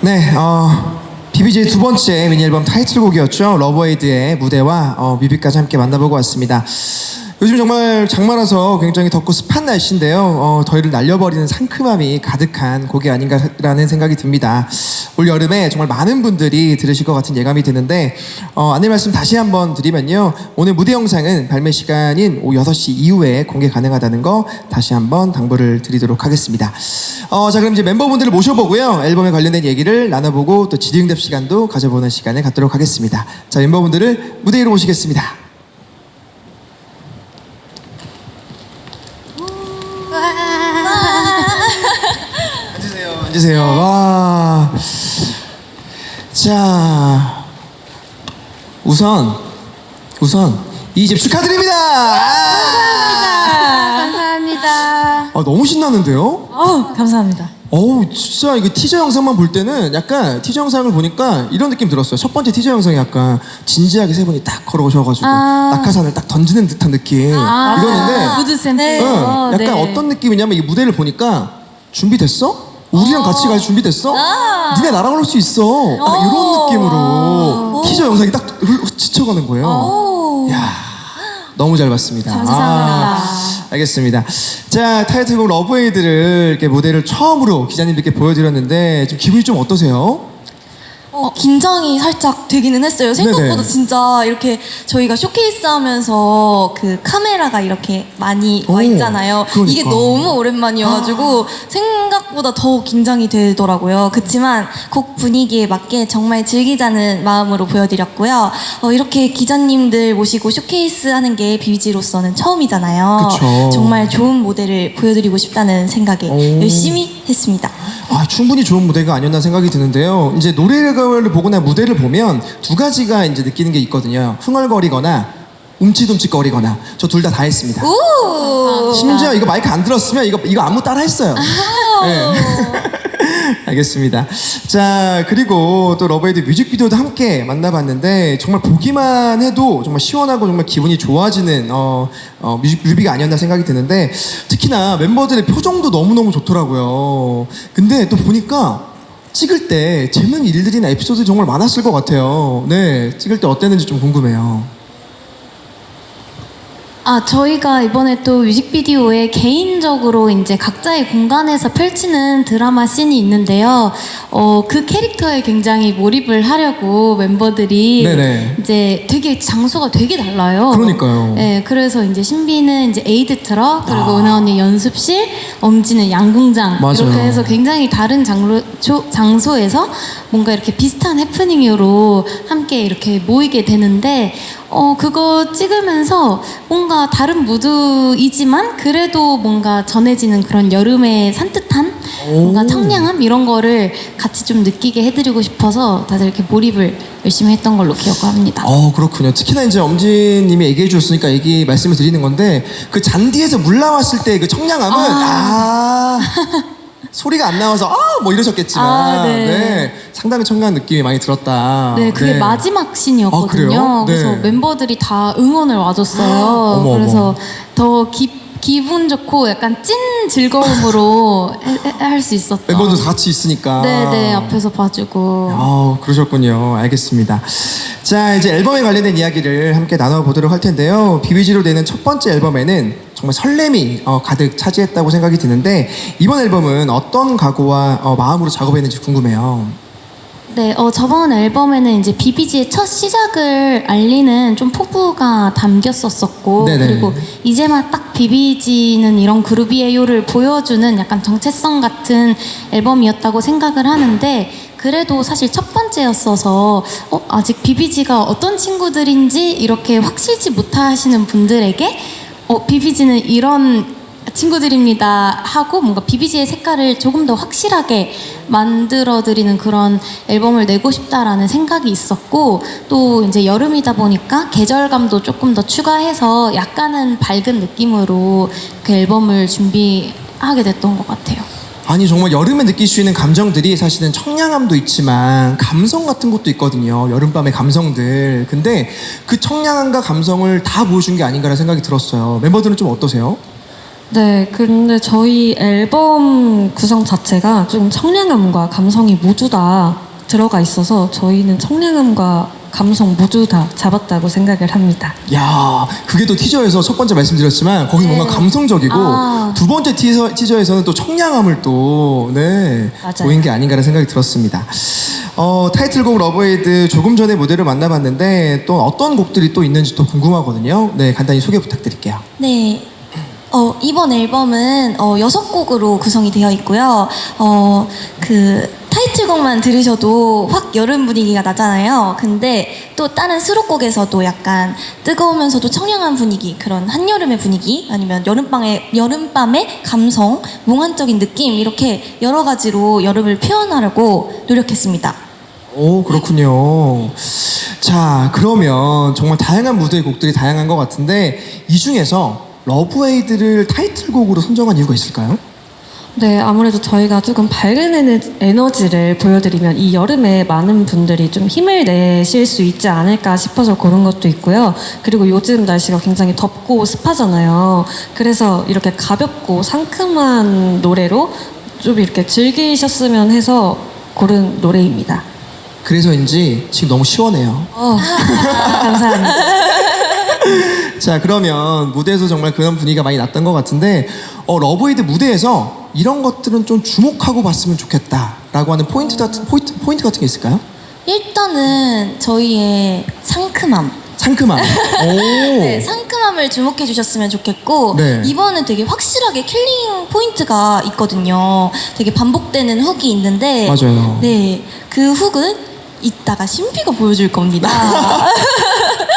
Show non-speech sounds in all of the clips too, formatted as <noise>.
네, 어, BBJ 두 번째 미니 앨범 타이틀곡이었죠. 러브에이드의 무대와 어, 뮤비까지 함께 만나보고 왔습니다. 요즘 정말 장마라서 굉장히 덥고 습한 날씨인데요. 어, 더위를 날려버리는 상큼함이 가득한 곡이 아닌가라는 생각이 듭니다. 올 여름에 정말 많은 분들이 들으실 것 같은 예감이 드는데 어, 안내 말씀 다시 한번 드리면요. 오늘 무대 영상은 발매 시간인 오후 6시 이후에 공개 가능하다는 거 다시 한번 당부를 드리도록 하겠습니다. 어, 자 그럼 이제 멤버분들을 모셔보고요. 앨범에 관련된 얘기를 나눠보고 또 질의응답 시간도 가져보는 시간을 갖도록 하겠습니다. 자 멤버분들을 무대 위로 모시겠습니다. 앉으세요. 앉으세요. 와. 자. 우선 우선 이 집 축하드립니다. 아, 감사합니다. 아, 너무 신나는데요? 어, 감사합니다. 어우 진짜 이거 티저 영상만 볼 때는 약간 티저 영상을 보니까 이런 느낌 들었어요. 첫 번째 티저 영상이 약간 진지하게 세 분이 딱 걸어오셔가지고 아. 낙하산을 딱 던지는 듯한 느낌 이거는데 무드 샘플. 응, 어, 약간 네. 어떤 느낌이냐면 이 무대를 보니까 준비됐어? 우리랑 같이 갈 준비 됐어? 니네 나랑 올 수 있어. 약간 이런 느낌으로 티저 영상이 딱 흘- 지쳐가는 거예요. 야 너무 잘 봤습니다. 감사합니다. 아, 알겠습니다. 자 타이틀곡 러브에이드를 이렇게 무대를 처음으로 기자님들께 보여드렸는데 좀 기분이 좀 어떠세요? 어, 긴장이 살짝 되기는 했어요. 생각보다 네네. 진짜 이렇게 저희가 쇼케이스 하면서 그 카메라가 이렇게 많이 와 오, 있잖아요. 그러니까. 이게 너무 오랜만이어가지고 생각보다 더 긴장이 되더라고요. 그치만 곡 분위기에 맞게 정말 즐기자는 마음으로 보여드렸고요. 어, 이렇게 기자님들 모시고 쇼케이스 하는 게 비비지로서는 처음이잖아요. 그쵸. 정말 좋은 모델을 보여드리고 싶다는 생각에 오. 열심히 했습니다. 아, 충분히 좋은 무대가 아니었나 생각이 드는데요. 이제 노래를 보거나 무대를 보면 두 가지가 이제 느끼는 게 있거든요. 흥얼거리거나 움찔움찔거리거나 저 둘 다 다 했습니다. 오! 심지어 이거 마이크 안 들었으면 이거 이거 안무 따라 했어요. 네. <laughs> 알겠습니다. 자 그리고 또 러브에이드 뮤직비디오도 함께 만나봤는데 정말 보기만 해도 정말 시원하고 정말 기분이 좋아지는 어, 어, 뮤직, 뮤비가 아니었나 생각이 드는데 특히나 멤버들의 표정도 너무너무 좋더라고요. 근데 또 보니까 찍을 때 재밌는 일들이나 에피소드 정말 많았을 것 같아요. 네, 찍을 때 어땠는지 좀 궁금해요. 아, 저희가 이번에 또 뮤직비디오에 개인적으로 이제 각자의 공간에서 펼치는 드라마 씬이 있는데요. 어, 그 캐릭터에 굉장히 몰입을 하려고 멤버들이 네네. 이제 되게 장소가 되게 달라요. 그러니까요. 네, 그래서 이제 신비는 이제 에이드 트럭, 그리고 아. 은하 언니 연습실, 엄지는 양궁장. 맞아요. 이렇게 해서 굉장히 다른 장로, 조- 장소에서 뭔가 이렇게 비슷한 해프닝으로 함께 이렇게 모이게 되는데, 어, 그거 찍으면서 뭔가 다른 무드이지만 그래도 뭔가 전해지는 그런 여름의 산뜻한 뭔가 오. 청량함 이런 거를 같이 좀 느끼게 해드리고 싶어서 다들 이렇게 몰입을 열심히 했던 걸로 기억합니다. 어 그렇군요. 특히나 이제 엄지님이 얘기해 주셨으니까 얘기 말씀을 드리는 건데 그 잔디에서 물 나왔을 때 그 청량함은 아, <laughs> 소리가 안 나와서 아 뭐 이러셨겠지만 아, 네. 네, 상당히 청량한 느낌이 많이 들었다. 네, 그게 마지막 아, 씬이었거든요. 그래요? 네. 그래서 멤버들이 다 응원을 와줬어요. <gasps> 어머, 그래서 더 기, 기분 좋고 약간 찐 즐거움으로 <laughs> 할 수 있었던. 멤버들 다 같이 있으니까. 네네, 앞에서 봐주고. 아 그러셨군요. 알겠습니다. 자 이제 앨범에 관련된 이야기를 함께 나눠보도록 할 텐데요. 비비지로 되는 첫 번째 앨범에는 정말 설렘이 어, 가득 차지했다고 생각이 드는데 이번 앨범은 어떤 각오와 어, 마음으로 작업했는지 궁금해요. 네, 어, 저번 앨범에는 이제 비비지의 첫 시작을 알리는 좀 포부가 담겼었었고, 네네. 그리고 이제만 딱 비비지는 이런 그룹이에요를 보여주는 약간 정체성 같은 앨범이었다고 생각을 하는데, 그래도 사실 첫 번째였어서, 어, 아직 비비지가 어떤 친구들인지 이렇게 확실치 못하시는 분들에게, 어, 비비지는 이런 친구들입니다 하고 뭔가 비비지의 색깔을 조금 더 확실하게 만들어드리는 그런 앨범을 내고 싶다라는 생각이 있었고 또 이제 여름이다 보니까 계절감도 조금 더 추가해서 약간은 밝은 느낌으로 그 앨범을 준비하게 됐던 것 같아요. 아니 정말 여름에 느낄 수 있는 감정들이 사실은 청량함도 있지만 감성 같은 것도 있거든요. 여름밤의 감성들. 근데 그 청량함과 감성을 다 보여준 게 아닌가라는 생각이 들었어요. 멤버들은 좀 어떠세요? 네, 근데 저희 앨범 구성 자체가 좀 청량함과 감성이 모두 다 들어가 있어서 저희는 청량함과 감성 모두 다 잡았다고 생각을 합니다. 야, 그게 또 티저에서 첫 번째 말씀드렸지만 거기 뭔가 감성적이고 아. 두 번째 티저, 티저에서는 또 청량함을 또 네, 맞아요. 보인 게 아닌가라는 생각이 들었습니다. 어, 타이틀곡 러브에이드 조금 전에 무대를 만나봤는데 또 어떤 곡들이 또 있는지 또 궁금하거든요. 네, 간단히 소개 부탁드릴게요. 네. 어, 이번 앨범은 어, 여섯 곡으로 구성이 되어 있고요. 어, 그 타이틀곡만 들으셔도 확 여름 분위기가 나잖아요. 근데 또 다른 수록곡에서도 약간 뜨거우면서도 청량한 분위기, 그런 한여름의 분위기, 아니면 여름밤의, 여름밤의 감성, 몽환적인 느낌, 이렇게 여러 가지로 여름을 표현하려고 노력했습니다. 오 그렇군요. 자 그러면 정말 다양한 무대의 곡들이 다양한 것 같은데 이 중에서 러브에이드를 타이틀곡으로 선정한 이유가 있을까요? 네, 아무래도 저희가 조금 밝은 에너- 에너지를 보여드리면 이 여름에 많은 분들이 좀 힘을 내실 수 있지 않을까 싶어서 고른 것도 있고요. 그리고 요즘 날씨가 굉장히 덥고 습하잖아요. 그래서 이렇게 가볍고 상큼한 노래로 좀 이렇게 즐기셨으면 해서 고른 노래입니다. 그래서인지 지금 너무 시원해요. 어, <laughs> 감사합니다. <laughs> 자 그러면 무대에서 정말 그런 분위기가 많이 났던 것 같은데 어, 러브에이드 무대에서 이런 것들은 좀 주목하고 봤으면 좋겠다라고 하는 포인트 같은 포인트, 포인트 같은 게 있을까요? 일단은 저희의 상큼함. 상큼함. <laughs> 오. 네, 상큼함을 주목해 주셨으면 좋겠고 네. 이번에 되게 확실하게 킬링 포인트가 있거든요. 되게 반복되는 훅이 있는데 맞아요. 네, 그 훅은 이따가 신비가 보여줄 겁니다.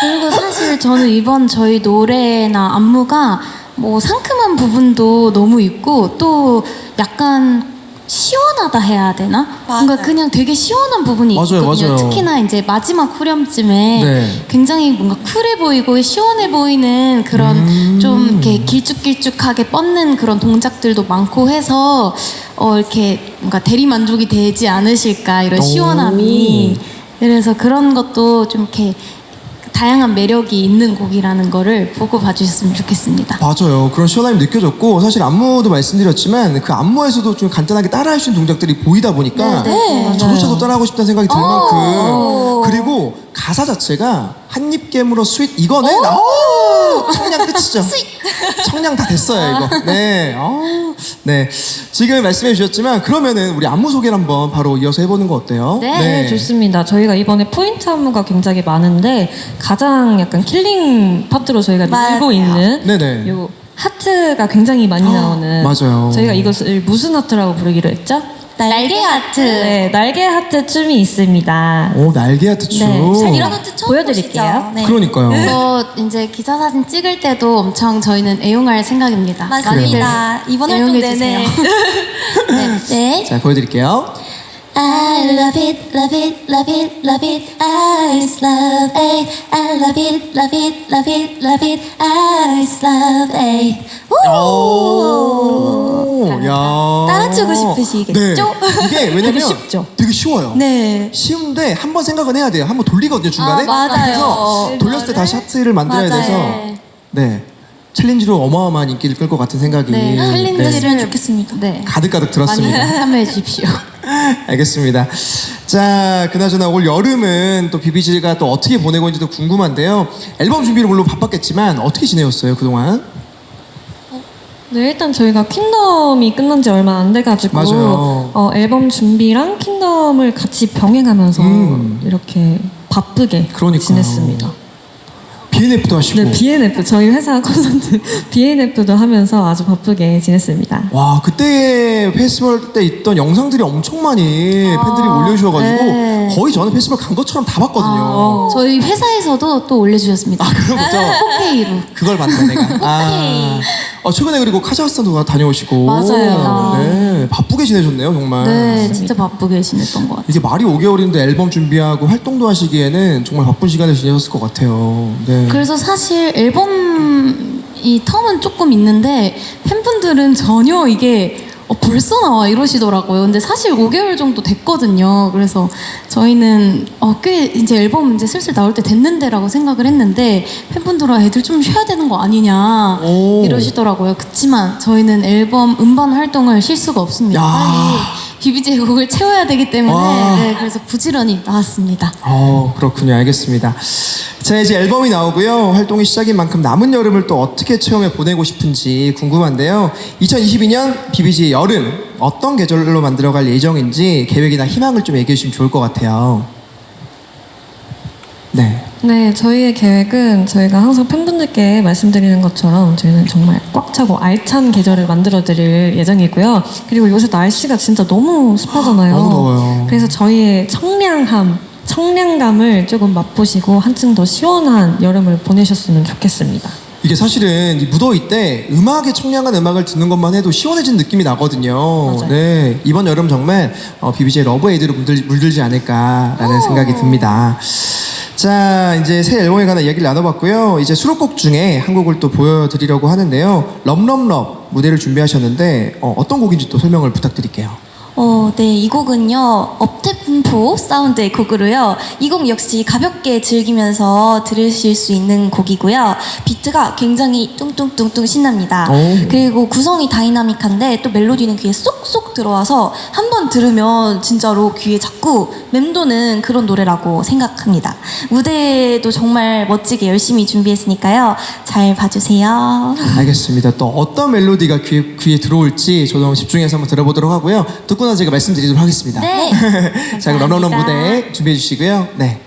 그리고 사실 저는 이번 저희 노래나 안무가 뭐 상큼한 부분도 너무 있고 또 약간 시원하다 해야 되나? 뭔가 맞아요. 그냥 되게 시원한 부분이 맞아요, 있거든요. 맞아요. 특히나 이제 마지막 후렴쯤에 네. 굉장히 뭔가 쿨해 보이고 시원해 보이는 그런 음. 좀 이렇게 길쭉길쭉하게 뻗는 그런 동작들도 많고 해서 어 이렇게 뭔가 대리 만족이 되지 않으실까 이런 오. 시원함이 그래서 그런 것도 좀 이렇게 다양한 매력이 있는 곡이라는 거를 보고 봐주셨으면 좋겠습니다. 맞아요. 그런 시원함이 느껴졌고 사실 안무도 말씀드렸지만 그 안무에서도 좀 간단하게 따라할 수 있는 동작들이 보이다 보니까 네, 네. 저조차도 따라하고 싶다는 생각이 들 오. 만큼 그리고 가사 자체가 한입 깨물어 스윗 이거는 오! 청량 끝이죠. <laughs> 청량 다 됐어요 이거. 네, 어우, 네. 지금 말씀해 주셨지만 그러면은 우리 안무 소개를 한번 바로 이어서 해보는 거 어때요? 네, 좋습니다. 저희가 이번에 포인트 안무가 굉장히 많은데 가장 약간 킬링 파트로 저희가 맞아요. 밀고 있는 네네. 요 하트가 굉장히 많이 나오는 맞아요. 저희가 이것을 무슨 하트라고 부르기로 했죠? 날개 하트. 네, 날개 하트 춤이 있습니다. 오 날개 하트 춤. 네, 이런 하트 처음 보여드릴게요. 보시죠? 네. 그러니까요. 이거 이제 기사 사진 찍을 때도 엄청 저희는 애용할 생각입니다. 맞습니다. 이번 활동 애용해주세요. 내내. <laughs> 네. 네. 자 보여드릴게요. I love it, love it, love it, love it. I love it. I love it, love it, love it, love it. I love it. 오. 오, 야. 따라추고 싶으시겠죠? 네. 이게 <laughs> 왜냐면 되게 쉽죠? 되게 쉬워요. 네. 쉬운데 한 번 생각은 해야 돼요. 한 번 돌리거든요 중간에. 아, 맞아요. 그래서 돌렸을 때 다시 하트를 만들어야 맞아요. 돼서 네 챌린지로 어마어마한 인기를 끌 것 같은 생각이 네, 챌린지를 했으면 좋겠습니다. 네. 가득 가득 많이 들었습니다. 참여해 주십시오. 알겠습니다. 자, 그나저나 올 여름은 또 비비지가 또 어떻게 보내고 있는지도 궁금한데요. 앨범 준비를 물론 바빴겠지만 어떻게 지내셨어요 그동안? 네, 일단 저희가 퀸덤이 끝난 지 얼마 안 돼가지고 맞아요. 어, 앨범 준비랑 퀸덤을 같이 병행하면서 음. 이렇게 바쁘게 그러니까요. 지냈습니다. BNF도 하시고. 네, BNF 저희 회사 콘서트 <laughs> BNF도 하면서 아주 바쁘게 지냈습니다. 와 그때 페스티벌 때 있던 영상들이 엄청 많이 팬들이 올려주셔가지고 네. 거의 저는 페스티벌 간 것처럼 다 봤거든요. 아, 저희 회사에서도 또 올려주셨습니다. 아 그런 거죠? 4K로. 그걸 봤네 내가. <laughs> 아, 어, 최근에 그리고 카자흐스탄도 다녀오시고. 맞아요. 네, 바쁘게 지내셨네요 정말. 네, 진짜 바쁘게 지냈던 것 같아요. 이게 말이 5개월인데 앨범 준비하고 활동도 하시기에는 정말 바쁜 시간을 지내셨을 것 같아요. 네. 그래서 사실 앨범 이 텀은 조금 있는데 팬분들은 전혀 이게 어, 벌써 나와 이러시더라고요. 근데 사실 5개월 정도 됐거든요. 그래서 저희는 어, 꽤 이제 앨범 이제 슬슬 나올 때 됐는데라고 생각을 했는데 팬분들은 애들 좀 쉬어야 되는 거 아니냐 오. 이러시더라고요. 그렇지만 저희는 앨범 음반 활동을 쉴 수가 없습니다. 야. 빨리 비비지의 곡을 채워야 되기 때문에 와. 네, 그래서 부지런히 나왔습니다. 어, 그렇군요. 알겠습니다. 자, 이제 앨범이 나오고요. 활동이 시작인 만큼 남은 여름을 또 어떻게 체험해 보내고 싶은지 궁금한데요. 2022년 비비지의 여름 어떤 계절로 만들어갈 예정인지 계획이나 희망을 좀 얘기해 주시면 좋을 것 같아요. 네. 네, 저희의 계획은 저희가 항상 팬분들께 말씀드리는 것처럼 저희는 정말 꽉 차고 알찬 계절을 만들어 드릴 예정이고요. 그리고 요새 날씨가 진짜 너무 습하잖아요. 너무 더워요. 그래서 저희의 청량함, 청량감을 조금 맛보시고 한층 더 시원한 여름을 보내셨으면 좋겠습니다. 이게 사실은 이 무더위 때 음악에 청량한 음악을 듣는 것만 해도 시원해진 느낌이 나거든요. 맞아요. 네. 이번 여름 정말 어, 비비지의 러브에이드로 물들, 물들지 않을까라는 생각이 듭니다. 자, 이제 새 앨범에 관한 이야기를 나눠봤고요. 이제 수록곡 중에 한 곡을 또 보여드리려고 하는데요. 럼럼럽 무대를 준비하셨는데 어, 어떤 곡인지 또 설명을 부탁드릴게요. 어, 네, 이 곡은요, 업 템포 사운드의 곡으로요. 이 곡 역시 가볍게 즐기면서 들으실 수 있는 곡이고요. 비트가 굉장히 뚱뚱뚱뚱 신납니다. 오. 그리고 구성이 다이나믹한데 또 멜로디는 귀에 쏙쏙 들어와서 한 번 들으면 진짜로 귀에 자꾸 맴도는 그런 노래라고 생각합니다. 무대도 정말 멋지게 열심히 준비했으니까요. 잘 봐주세요. 알겠습니다. 또 어떤 멜로디가 귀에, 귀에 들어올지 저도 집중해서 한번 들어보도록 하고요. 듣고 나서 제가 말씀드리도록 하겠습니다. 네. <laughs> 자, 그럼 감사합니다. 무대 준비해 주시고요. 네.